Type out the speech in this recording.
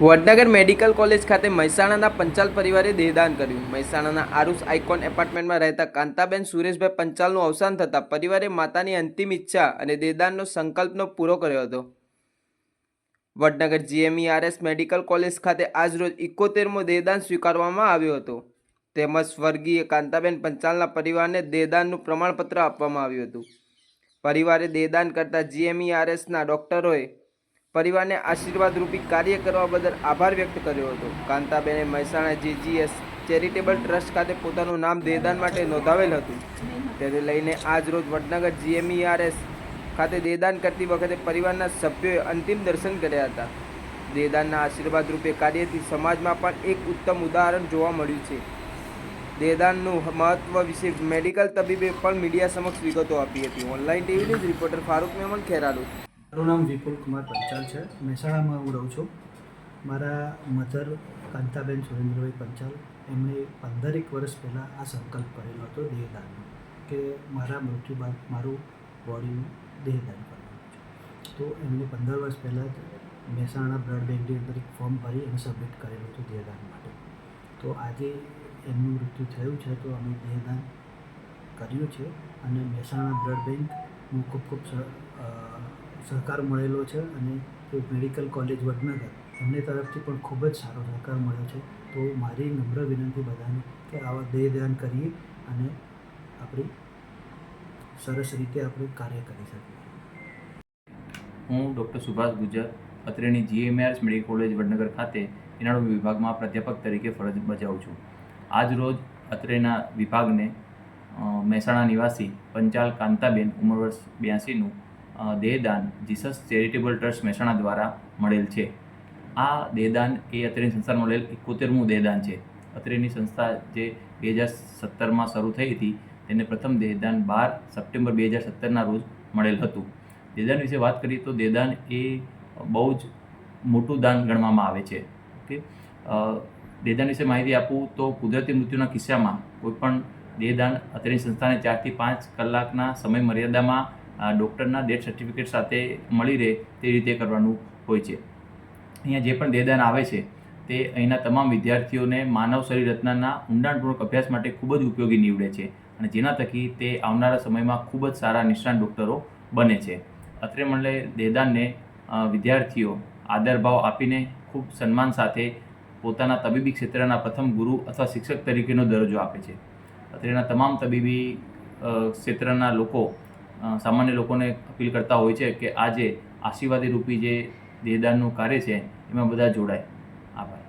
Vadnagar medical college ખાતે મહેસાણાના પંચાલ પરિવારે દેહદાન કર્યું. મહેસાણાના આરુષ આઇકોન એપાર્ટમેન્ટમાં રહેતા કાંતાબેન સુરેશભાઈ પંચાલનું અવસાન થતાં પરિવારે માતાની અંતિમ ઈચ્છા અને દેહદાનનો સંકલ્પનો પૂરો કર્યો હતો. વડનગર જીએમઈઆરએસ મેડિકલ કોલેજ ખાતે આજરોજ ઇકોતેરમો દેહદાન સ્વીકારવામાં આવ્યો હતો. તેમજ સ્વર્ગીય કાંતાબેન પંચાલના પરિવારને દેહદાનનું પ્રમાણપત્ર આપવામાં આવ્યું હતું. પરિવારે દેહદાન કરતા જીએમઈઆરએસના ડોક્ટરોએ પરિવારને આશીર્વાદરૂપી કાર્ય કરવા બદલ આભાર વ્યક્ત કર્યો હતો. કાંતાબેને મહેસાણા જીજીએસ ચેરિટેબલ ટ્રસ્ટ ખાતે પોતાનું નામ દેદાન માટે નોંધાવેલ હતું. તેને લઈને આજ રોજ વડનગર જીએમઈઆરએસ ખાતે દેદાન કરતી વખતે પરિવારના સભ્યોએ અંતિમ દર્શન કર્યા હતા. દેદાનના આશીર્વાદ રૂપે કાર્યથી સમાજમાં પણ એક ઉત્તમ ઉદાહરણ જોવા મળ્યું છે. દેદાનનું મહત્વ વિશે મેડિકલ તબીબે પણ મીડિયા સમક્ષ વિગતો આપી હતી. Online TV news reporter Farooq Memon Kheralu. મારું નામ વિપુલ કુમાર પંચાલ છે. મહેસાણામાં હું રહું છું. મારા મધર કાંતાબેન સુરેન્દ્રભાઈ પંચાલ, એમણે પંદરેક વર્ષ પહેલાં આ સંકલ્પ કરેલો હતો દેહદાનનો, કે મારા મૃત્યુ બાદ મારું બોડીનું દેહદાન કરવાનું છે. તો એમણે પંદર વર્ષ પહેલાં જ મહેસાણા બ્લડ બેંકની અંદર એક ફોર્મ ભરી અને સબમિટ કરેલું હતું દેહદાન માટે. તો આજે એમનું મૃત્યુ થયું છે, તો અમે દેહદાન કર્યું છે અને મહેસાણા બ્લડ બેંકનું ખૂબ ખૂબ સહકાર મળેલો છે અને તે મેડિકલ કોલેજ વડનગર, એમને તરફથી પણ ખૂબ જ સારો સહકાર મળ્યો છે. તો મારી નમ્ર વિનંતી બધાને કે આવા દેહ ધ્યાન કરીએ અને આપણી સરસ રીતે આપણે કાર્ય કરી શકીએ. હું ડૉક્ટર સુભાષ ગુજર, અત્રેની જીએમઆરએસ મેડિકલ કોલેજ વડનગર ખાતે ઇનાળુ વિભાગમાં પ્રાધ્યાપક તરીકે ફરજ બજાવું છું. આજ રોજ અત્રેના વિભાગને મહેસાણા નિવાસી પંચાલ કાંતાબેન, ઉંમર વર્ષ બ્યાસીનું દેહદાન જીસસ ચેરિટેબલ ટ્રસ્ટ મહેસાણા દ્વારા મળેલ છે. આ દેહદાન એ અત્રેની સંસ્થામાં મળેલ એકોતેરમું દેહદાન છે. અત્રેની સંસ્થા જે બે હજાર સત્તરમાં શરૂ થઈ હતી, તેને પ્રથમ દેહદાન બાર સપ્ટેમ્બર બે હજાર સત્તરના રોજ મળેલ હતું. દેદાન વિશે વાત કરીએ તો દેદાન એ બહુ જ મોટું દાન ગણવામાં આવે છે. ઓકે? દેહદાન વિશે માહિતી આપું તો કુદરતી મૃત્યુના કિસ્સામાં કોઈપણ દેહદાન અત્રેની સંસ્થાને ચારથી પાંચ કલાકના સમય મર્યાદામાં ડૉક્ટરના ડેથ સર્ટિફિકેટ સાથે મળી રહે તે રીતે કરવાનું હોય છે. અહીંયા જે પણ દેહદાન આવે છે તે અહીંના તમામ વિદ્યાર્થીઓને માનવ શરીર રચનાના ઊંડાણપૂર્વક અભ્યાસ માટે ખૂબ જ ઉપયોગી નીવડે છે અને જેના થકી તે આવનારા સમયમાં ખૂબ જ સારા નિષ્ણાત ડૉક્ટરો બને છે. અત્રે મળે દેહદાનને અ, વિદ્યાર્થીઓ આદરભાવ આપીને ખૂબ સન્માન સાથે પોતાના તબીબી ક્ષેત્રના પ્રથમ ગુરુ અથવા શિક્ષક તરીકેનો દરજ્જો આપે છે. અત્રેના તમામ તબીબી ક્ષેત્રના લોકો સામાન્ય લોકોને અપીલ કરતા હોય છે કે આજે આશીર્વાદી રૂપી જે દેહદાનનું કાર્ય છે, એમાં બધા જોડાય. આભાર.